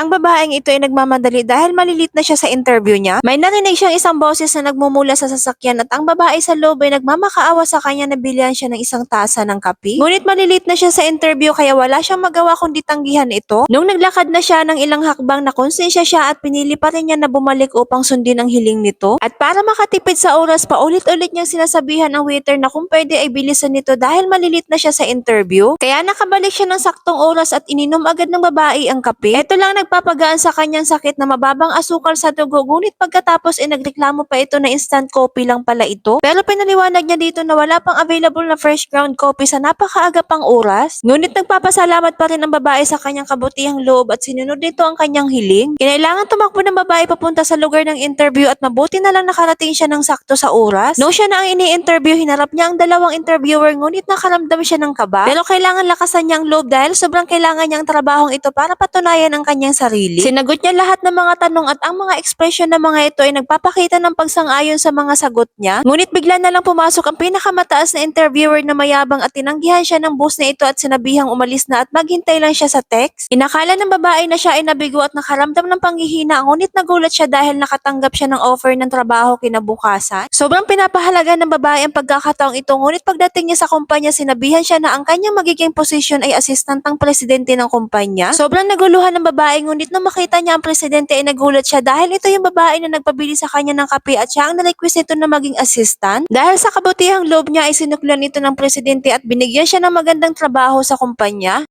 Ang babaeng ito ay nagmamadali dahil malilit na siya sa interview niya. May narinig siyang isang boses na nagmumula sa sasakyan at ang babae sa loob ay nagmamakaawa sa kanya na bilhan siya ng isang tasa ng kape. Ngunit malilit na siya sa interview kaya wala siyang magawa kundi tanggihan ito. Nung naglakad na siya ng ilang hakbang na konsensya siya at pinili pa rin niya na bumalik upang sundin ang hiling nito. At para makatipid sa oras, paulit-ulit niyang sinasabihan ang waiter na kung pwede ay bilisan nito dahil malilit na siya sa interview. Kaya nakabalik siya ng saktong oras at ininom agad ng babae ang kape. Ito lang nagpapagaan sa kanyang sakit na mababang asukal sa dugo ngunit pagkatapos ay nagreklamo pa ito na instant coffee lang pala ito. Pero pinaliwanag niya dito na wala pang available na fresh ground coffee sa napakaaga pang oras. Ngunit nagpapasalamat pa rin ang babae sa kanyang kabutihang loob at sinunod nito ang kanyang hiling. Kinailangan tumakbo ng babae papunta sa lugar ng interview at mabuti na lang nakarating siya ng sakto sa oras. No siya na ang ini-interview, hinarap niya ang dalawang interviewer ngunit nakaramdam siya ng kaba. Pero kailangan lakasan niya ang loob dahil sobrang kailangan niya ang trabahong ito para patunayan ang kanyang sarili. Sinagot niya lahat ng mga tanong at ang mga ekspresyon ng mga ito ay nagpapakita ng pagsang-ayon sa mga sagot niya. Ngunit bigla na lang pumasok ang pinakamataas na interviewer na mayabang at tinanggihan siya ng boss na ito at sinabihang umalis na at maghintay lang siya sa text. Inakala ng babae na siya ay nabigo at nakaramdam ng panghihina ngunit nagulat siya dahil nakatanggap siya ng offer ng trabaho kinabukasan. Sobrang pinapahalaga ng babae ang pagkakataong ito ngunit pagdating niya sa kumpanya sinabihan siya na ang kanyang magiging posisyon ay assistant ng presidente ng kumpanya. Sobrang naguluhan ng babae ngunit nung makita niya ang presidente ay nagulat siya dahil ito yung babae na nagpabili sa kanya ng kape at siya ang na-request nito na maging assistant. Dahil sa kabutihang loob niya ay sinuklan ito ng presidente at binigyan siya ng magandang trabaho sa kumpanya.